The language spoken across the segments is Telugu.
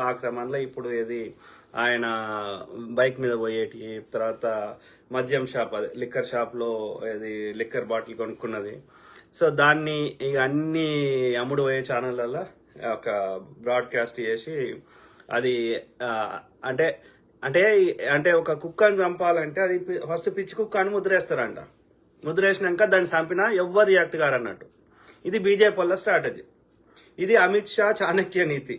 ఆ క్రమంలో ఇప్పుడు ఇది ఆయన బైక్ మీద పోయేటి తర్వాత మద్యం షాప్ అది లిక్కర్ షాప్లో ఇది లిక్కర్ బాటిల్ కొనుక్కున్నది. సో దాన్ని ఇక అన్ని అమ్ముడు పోయే ఛానళ్ళల్లో ఒక బ్రాడ్కాస్ట్ చేసి అది అంటే అంటే అంటే ఒక కుక్కని చంపాలంటే అది పి- ఫస్ట్ పిచ్చి కుక్క అని ముద్రేస్తారంట. ముద్రేసినాక దాన్ని చంపినా ఎవ్వరు రియాక్ట్ గారు అన్నట్టు ఇది బీజేపీ వల్ల స్ట్రాటజీ. ఇది అమిత్ షా చాణక్య నీతి.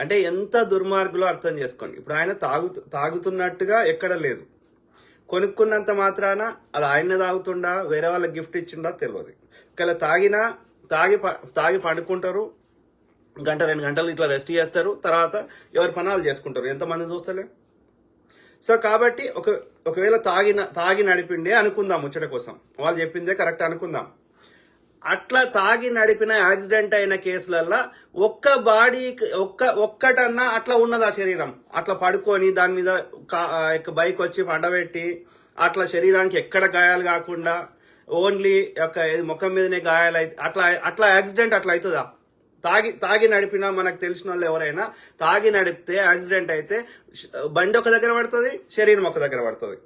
అంటే ఎంత దుర్మార్గులో అర్థం చేసుకోండి. ఇప్పుడు ఆయన తాగు తాగుతున్నట్టుగా ఎక్కడ లేదు. కొనుక్కున్నంత మాత్రాన అది ఆయన తాగుతుండా వేరే వాళ్ళకి గిఫ్ట్ ఇచ్చిండా తెలియదు. ఒకవేళ తాగినా తాగి ప- తాగి పండుకుంటారు గంట రెండు గంటలు ఇట్లా రెస్ట్ చేస్తారు తర్వాత ఎవరి పనాలు చేసుకుంటారు. ఎంతమంది చూస్తలే? సో కాబట్టి ఒక ఒకవేళ తాగిన తాగి నడిపిండే అనుకుందాం ముచ్చట కోసం. వాళ్ళు చెప్పిందే కరెక్ట్ అనుకుందాం. అట్లా తాగి నడిపిన యాక్సిడెంట్ అయిన కేసులల్లో ఒక్క బాడీ ఒక్క ఒక్కటన్నా అట్లా ఉన్నది ఆ శరీరం. అట్లా పడుకొని దాని మీద బైక్ వచ్చి పండబెట్టి అట్లా శరీరానికి ఎక్కడ గాయాలు కాకుండా ఓన్లీ ఒక ముఖం మీదనే గాయాలు అయితే అట్లా అట్లా యాక్సిడెంట్ అట్లా అవుతుందా తాగి తాగి నడిపినా మనకు తెలిసిన వాళ్ళు ఎవరైనా తాగి నడిపితే యాక్సిడెంట్ అయితే బండి ఒక దగ్గర పడుతుంది శరీరం ఒక దగ్గర పడుతుంది.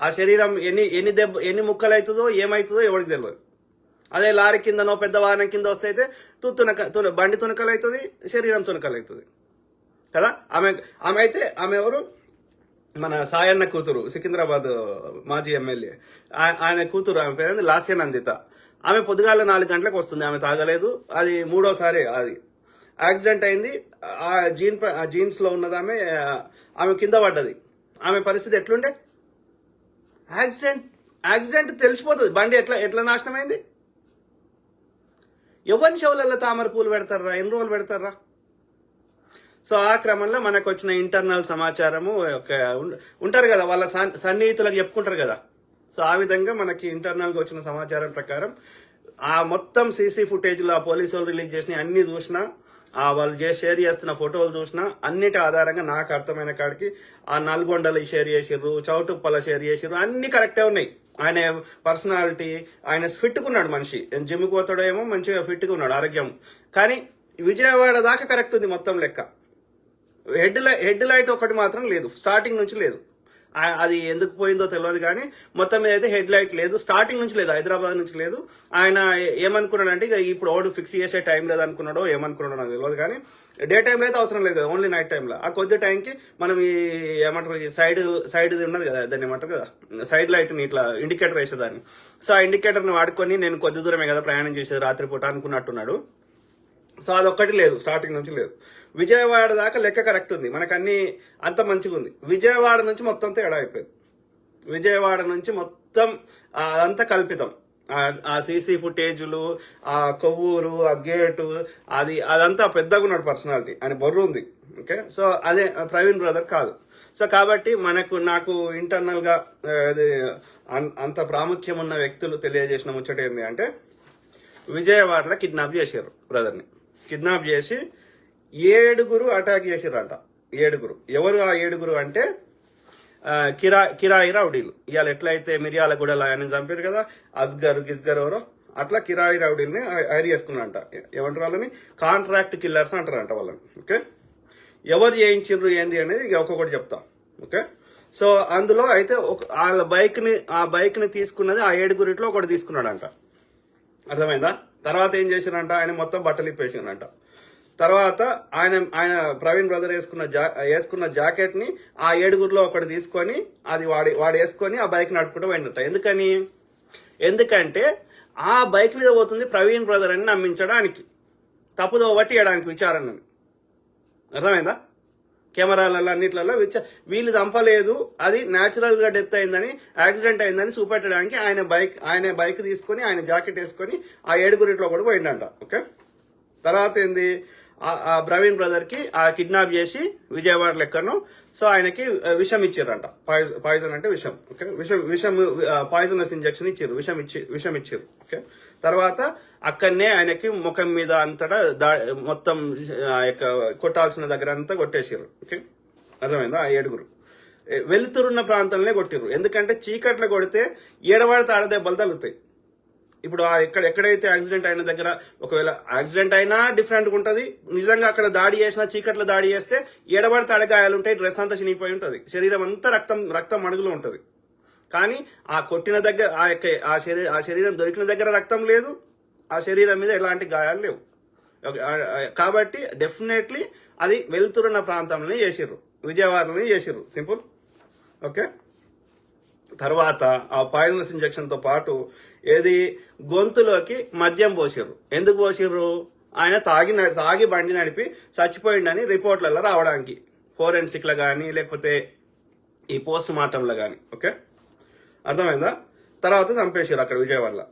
ఆ శరీరం ఎన్ని ఎన్ని దెబ్బ ఎన్ని ముక్కలు అవుతుందో ఏమవుతుందో ఎవరికి తెలియదు అదే లారీ కిందనో పెద్ద వాహనం కింద వస్తే అయితే తునక తున- బండి తునకలవుతుంది శరీరం తునకలవుతుంది కదా? ఆమె ఆమె అయితే ఆమె ఎవరు? మన సాయన్న కూతురు సికింద్రాబాద్ మాజీ ఎమ్మెల్యే. ఆయన కూతురు ఆమె పేరు లాస్య నందిత. ఆమె పొద్దుగాల నాలుగు గంటలకు వస్తుంది ఆమె తాగలేదు. అది మూడోసారి అది. యాక్సిడెంట్ అయింది. ఆ జీన్ ఆ జీన్స్లో ఉన్నది ఆమె ఆమె కింద పడ్డది. ఆమె పరిస్థితి ఎట్లుండే? యాక్సిడెంట్ యాక్సిడెంట్ తెలిసిపోతుంది. బండి ఎట్లా ఎట్లా నాశనం ఎవరి చెవులలో తామర పూలు పెడతారా ఎన్ని రోజులు పెడతారా సో ఆ క్రమంలో మనకు వచ్చిన ఇంటర్నల్ సమాచారము ఒక ఉంటారు కదా వాళ్ళ సన్- సన్నిహితులకు చెప్పుకుంటారు కదా. సో ఆ విధంగా మనకి ఇంటర్నల్గా వచ్చిన సమాచారం ప్రకారం ఆ మొత్తం సీసీ ఫుటేజ్లో ఆ పోలీసు వాళ్ళు రిలీజ్ చేసిన అన్ని చూసినా ఆ వాళ్ళు షేర్ చేస్తున్న ఫోటోలు చూసినా అన్నిటి ఆధారంగా నాకు అర్థమైన కాడికి ఆ నల్గొండలు షేర్ చేసిర్రు చౌటుప్పల షేర్ చేసిర్రు అన్ని కరెక్టే ఉన్నాయి. ఆయన పర్సనాలిటీ ఆయన ఫిట్గా ఉన్నాడు మనిషి. జిమ్ పోతాడో ఏమో మంచిగా ఫిట్గా ఉన్నాడు ఆరోగ్యం. కానీ విజయవాడ దాకా కరెక్ట్ ఉంది మొత్తం లెక్క. హెడ్ లై హెడ్ లైట్ ఒకటి మాత్రం లేదు. స్టార్టింగ్ నుంచి లేదు. అది ఎందుకు పోయిందో తెలియదు కానీ మొత్తం మీద అయితే హెడ్ లైట్ లేదు. స్టార్టింగ్ నుంచి లేదు హైదరాబాద్ నుంచి లేదు. ఆయన ఏమనుకున్నాడంటే ఏమనుకున్నాడు అంటే ఇక ఇప్పుడు ఓడు ఫిక్స్ చేసే టైం లేదు అనుకున్నాడో ఏమనుకున్నాడో నాకు తెలియదు కానీ డే టైంలో అయితే అవసరం లేదు ఓన్లీ నైట్ టైంలో ఆ కొద్ది టైంకి మనం ఈ ఏమంటారు ఈ సైడ్ సైడ్ ఉన్నది కదా దాన్ని ఏమంటారు కదా సైడ్ లైట్ని ఇట్లా ఇండికేటర్ వేసేదాన్ని. సో ఆ ఇండికేటర్ని వాడుకొని నేను కొద్ది దూరమే కదా ప్రయాణం చేసేది రాత్రిపూట అనుకున్నట్టున్నాడు. సో అదొక్కటి లేదు స్టార్టింగ్ నుంచి లేదు. విజయవాడ దాకా లెక్క కరెక్ట్ ఉంది. మనకు అన్ని అంత మంచిగా ఉంది. విజయవాడ నుంచి మొత్తం తేడా అయిపోయింది. విజయవాడ నుంచి మొత్తం అదంతా కల్పితం. ఆ- సీసీ ఫుటేజ్లు ఆ కొవ్వూరు ఆ గేటు అది అదంతా పెద్దగా ఉన్నాడు పర్సనాలిటీ. అని బొర్రు ఉంది. ఓకే? సో అదే ప్రవీణ్ బ్రదర్ కాదు. సో కాబట్టి మనకు నాకు ఇంటర్నల్గా అది అన్- అంత ప్రాముఖ్యం ఉన్న వ్యక్తులు తెలియజేసిన ముచ్చట ఏంటి అంటే విజయవాడలో కిడ్నాప్ చేశారు బ్రదర్ని. కిడ్నాప్ చేసి ఏడుగురు అటాక్ చేసిరంట ఏడుగురు. ఎవరు ఆ ఏడుగురు అంటే కిరా కిరాయి రౌడీలు. ఇవాళ ఎట్లయితే మిరియాల గూడలో ఆయన చంపారు కదా అస్గర్ గిస్గర్ ఎవరో అట్లా కిరాయి రౌడీల్ని హైర్ చేసుకున్నారంట. ఏమంటారు వాళ్ళని? కాంట్రాక్ట్ కిల్లర్స్ అంటారంట వాళ్ళని. ఓకే? ఎవరు చేయించిండ్రు ఏంది అనేది ఇక ఒక్కొక్కటి చెప్తా. ఓకే? సో అందులో అయితే ఒక వాళ్ళ బైక్ని ఆ బైక్ని తీసుకున్నది ఆ ఏడుగురిట్లో ఒకటి తీసుకున్నాడంట. అర్థమైందా? తర్వాత ఏం చేసిరంట ఆయన మొత్తం బట్టలు ఇప్పేసిండంట. తర్వాత ఆయన ఆయన ప్రవీణ్ బ్రదర్ వేసుకున్న జా వేసుకున్న జాకెట్ని ఆ ఏడుగురిలో ఒకటి తీసుకొని అది వాడి వాడు వేసుకొని ఆ బైక్ నడుపుకుంటూ పోయిండట. ఎందుకని? ఎందుకంటే ఆ బైక్ మీద పోతుంది ప్రవీణ్ బ్రదర్ అని నమ్మించడానికి. తప్పుదో పట్టియడానికి విచారణని. అర్థమైందా? కెమెరాలలో అన్నిట్లలో వీళ్ళు చంపలేదు. అది న్యాచురల్గా డెత్ అయిందని యాక్సిడెంట్ అయిందని చూపెట్టడానికి ఆయన బైక్ ఆయన బైక్ తీసుకొని ఆయన జాకెట్ వేసుకొని ఆ ఏడుగురిట్లో కూడా పోయిండంట. ఓకే? తర్వాత ఏంది? ఆ- ప్రవీణ్ బ్రదర్కి ఆ కిడ్నాప్ చేసి విజయవాడ లెక్కను సో ఆయనకి విషం ఇచ్చారంట పాయిజన్ అంటే విషం. ఓకే? విషం విషం పాయిజనస్ ఇంజక్షన్ ఇచ్చారు విషం ఇచ్చి విషం ఇచ్చారు ఓకే? తర్వాత అక్కడనే ఆయనకి ముఖం మీద అంతటా దా మొత్తం ఆ యొక్క కొట్టాల్సిన దగ్గర అంతా కొట్టేసారు ఓకే? అర్థమైందా? ఆ ఏడుగురు. వెలుతురున్న ప్రాంతంలోనే కొట్టిరు ఎందుకంటే చీకట్లో కొడితే ఏడవాడితే ఆడదెబ్బలు తగులుతాయి. ఇప్పుడు ఆ ఎక్కడ ఎక్కడైతే యాక్సిడెంట్ అయిన దగ్గర ఒకవేళ యాక్సిడెంట్ అయినా డిఫరెంట్ ఉంటుంది. నిజంగా అక్కడ దాడి చేసినా చీకట్లో దాడి చేస్తే ఎడబడితే అడగాయాలు ఉంటాయి డ్రెస్ అంతా చినిగిపోయి ఉంటుంది. శరీరం అంతా రక్తం రక్తం అడుగులో ఉంటుంది. కానీ ఆ కొట్టిన దగ్గర ఆ యొక్క ఆ శరీరం ఆ శరీరం దొరికిన దగ్గర రక్తం లేదు. ఆ శరీరం మీద ఎలాంటి గాయాలు లేవు. ఓకే, కాబట్టి డెఫినెట్లీ అది వెళ్తురున్న ప్రాంతంలోనే చేసిర్రు. విజయవాడలోనే చేసిర్రు. సింపుల్. ఓకే? తర్వాత ఆ పాయిజనస్ ఇంజక్షన్తో పాటు ఏది? గొంతులోకి మద్యం పోసిర్రు. ఎందుకు పోసిర్రు? ఆయన తాగి నడి- తాగి బండి నడిపి చచ్చిపోయిండని రిపోర్ట్లలో రావడానికి. ఫోరెన్సిక్లో కానీ లేకపోతే ఈ పోస్ట్ మార్టంలో కానీ ఓకే? అర్థమైందా? తర్వాత చంపేసారు అక్కడ విజయవాడలో.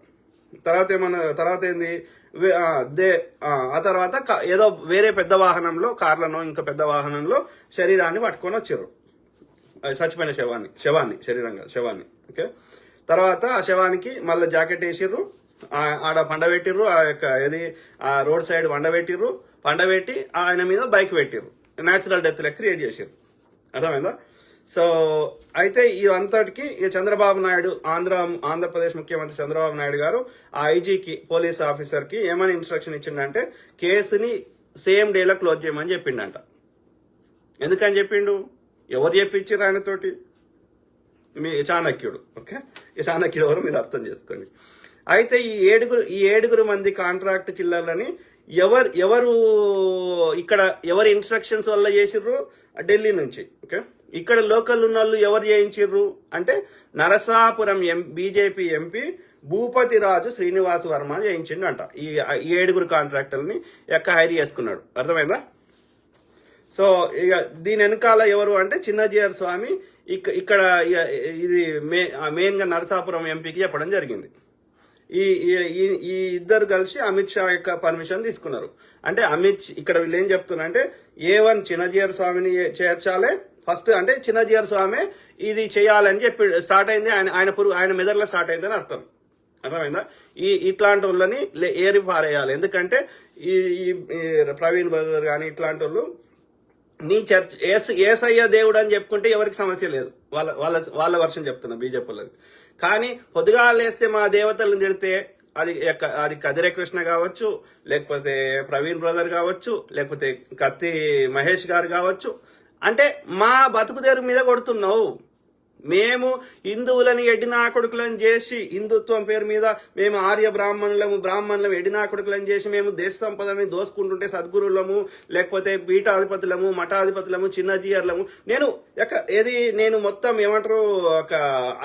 తర్వాత ఏమన్నా తర్వాత ఏంది? వే- దే ఆ, తర్వాత ఏదో వేరే పెద్ద వాహనంలో కార్లను ఇంకా పెద్ద వాహనంలో శరీరాన్ని పట్టుకొని వచ్చారు అది చచ్చిపోయిన శవాన్ని శవాన్ని శరీరంగా శవాన్ని. ఓకే? తర్వాత ఆ శవానికి మళ్ళీ జాకెట్ వేసిర్రు. ఆ- ఆడ పండబెట్టిర్రు ఆ యొక్క ఏది ఆ రోడ్ సైడ్ పండబెట్టిర్రు పండబెట్టి ఆయన మీద బైక్ పెట్టిర్రు. న్యాచురల్ డెత్ లెక్క క్రియేట్ చేసిర్రు. అర్థమైందా? సో అయితే ఈ అంతటికి ఈ చంద్రబాబు నాయుడు ఆంధ్ర ఆంధ్రప్రదేశ్ ముఖ్యమంత్రి చంద్రబాబు నాయుడు గారు ఆ ఐజీకి పోలీస్ ఆఫీసర్కి ఏమని ఇన్స్ట్రక్షన్ ఇచ్చిండంటే కేసుని సేమ్ డేలో క్లోజ్ చేయమని చెప్పిండంట. ఎందుకని చెప్పిండు? ఎవరు చెప్పించారు ఆయనతోటి? మీ చాణక్యుడు ఓకే? ఈ చాణక్యుడు ఎవరు మీరు అర్థం చేసుకోండి. అయితే ఈ ఏడుగురు ఈ ఏడుగురు మంది కాంట్రాక్ట్ కిల్లర్లని ఎవరు ఎవరు ఇక్కడ ఎవరి ఇన్స్ట్రక్షన్స్ వల్ల చేసిర్రు? ఢిల్లీ నుంచి ఓకే? ఇక్కడ లోకల్ ఉన్న వాళ్ళు ఎవరు చేయించిర్రు? అంటే Narasapuram M BJP MP Bhupathi Raju Srinivas Varma చేయించిండు అంట. ఈ ఏడుగురు కాంట్రాక్టర్ని ఎక్క హైర్ చేసుకున్నాడు. అర్థమైందా? సో ఇక దీని వెనకాల ఎవరు అంటే చిన్నజీఆర్ స్వామి ఇక- ఇక్కడ ఇక ఇది మే మెయిన్గా నరసాపురం ఎంపీకి చెప్పడం జరిగింది. ఈ ఈ- ఇద్దరు కలిసి అమిత్ షా యొక్క పర్మిషన్ తీసుకున్నారు. అంటే అమిత్ ఇక్కడ వీళ్ళు ఏం చెప్తున్నారంటే ఏ వన్ చిన్నజీఆర్ స్వామిని చేర్చాలే చేర్చాలి ఫస్ట్ అంటే చిన్నజీఆర్ స్వామి ఇది చేయాలని చెప్పి స్టార్ట్ అయింది. ఆయన ఆయన పురుగు ఆయన మెదడులో స్టార్ట్ అయిందని అర్థం. అర్థమైందా? ఈ ఇట్లాంటి వాళ్ళని లే- ఏరి పారేయాలి. ఎందుకంటే ఈ ఈ- ప్రవీణ్ బ్రదర్ కానీ ఇట్లాంటి వాళ్ళు నీ చర్చ్ ఏస్ ఏసయ్య దేవుడు అని చెప్పుకుంటే ఎవరికి సమస్య లేదు. వాళ్ళ వాళ్ళ వాళ్ళ వర్షం చెప్తున్నా బీజేపీ వాళ్ళది. కానీ పొద్దుగా లేస్తే మా దేవతలను తిడితే అది ఎక్క- అది కదిరే కృష్ణ కావచ్చు లేకపోతే ప్రవీణ్ బ్రదర్ కావచ్చు లేకపోతే కత్తి మహేష్ గారు కావచ్చు అంటే మా బతుకు తెరుగు మీద కొడుతున్నావు. మేము హిందువులని ఎడినా కొడుకులను చేసి హిందుత్వం పేరు మీద మేము ఆర్య బ్రాహ్మణులము బ్రాహ్మణులము ఎడినా కొడుకులను చేసి మేము దేశ సంపదని దోసుకుంటుంటే సద్గురులము లేకపోతే పీఠాధిపతులము మఠాధిపతులము చిన్నజీయర్లము. నేను ఎక్క ఏది నేను మొత్తం ఏమంటారు ఒక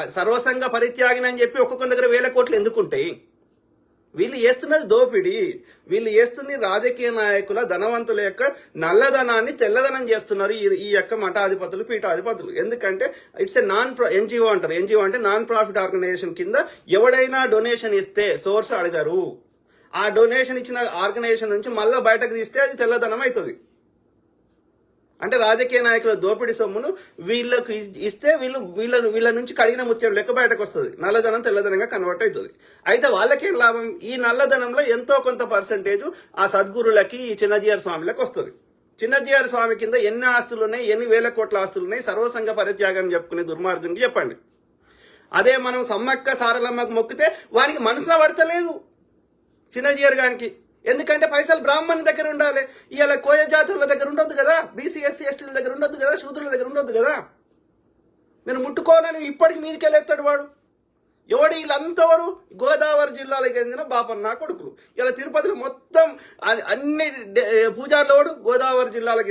సర్వసంగ పరిత్యాగినని చెప్పి ఒక్కొక్క దగ్గర వేల కోట్లు ఎందుకుంటాయి? వీళ్ళు చేస్తున్నది దోపిడీ. వీళ్ళు చేస్తుంది రాజకీయ నాయకుల ధనవంతుల యొక్క నల్లధనాన్ని తెల్లధనం చేస్తున్నారు ఈ ఈ యొక్క మఠాధిపతులు పీఠాధిపతులు. ఎందుకంటే ఇట్స్ ఎ నాన్ ఎన్జిఓ అంటారు. ఎన్జిఓ అంటే నాన్ ప్రాఫిట్ ఆర్గనైజేషన్ కింద ఎవడైనా డొనేషన్ ఇస్తే సోర్స్ అడగరు. ఆ డొనేషన్ ఇచ్చిన ఆర్గనైజేషన్ నుంచి మళ్ళీ బయటకు తీస్తే అది తెల్లధనం అవుతుంది. అంటే రాజకీయ నాయకుల దోపిడీ సొమ్మును వీళ్ళకు ఇస్తే వీళ్ళు వీళ్ళ వీళ్ళ నుంచి కడిగిన ముత్యం లెక్క బయటకు వస్తుంది. నల్లధనం తెల్లధనంగా కన్వర్ట్ అవుతుంది అయితే వాళ్ళకేం లాభం? ఈ నల్లధనంలో ఎంతో కొంత పర్సంటేజ్ ఆ సద్గురులకి ఈ చిన్నజీఆర్ స్వామిలకు వస్తుంది. చిన్నజీఆర్ స్వామి కింద ఎన్ని ఆస్తులు ఉన్నాయి ఎన్ని వేల కోట్ల ఆస్తులు ఉన్నాయి సర్వసంగ పరిత్యాగం చెప్పుకునే దుర్మార్గునికి చెప్పండి. అదే మనం సమ్మక్క సారలమ్మకు మొక్కితే వానికి మనసులో పడతలేదు. చిన్నజీఆర్ గానికి ఎందుకంటే పైసలు బ్రాహ్మణ్ దగ్గర ఉండాలి. ఇలా కోయ జాతుల దగ్గర ఉండొద్దు కదా? బీసీ ఎస్సీ ఎస్టీల దగ్గర ఉండొద్దు కదా? శూద్రుల దగ్గర ఉండొద్దు కదా? నేను ముట్టుకోనని ఇప్పటికి మీదికెళ్ళేస్తాడు వాడు. ఎవడు వీళ్ళంతవరు గోదావరి జిల్లాలకు చెందిన బాపన్న కొడుకులు. ఇలా తిరుపతిలో మొత్తం అన్ని పూజార్లోడు గోదావరి జిల్లాలకు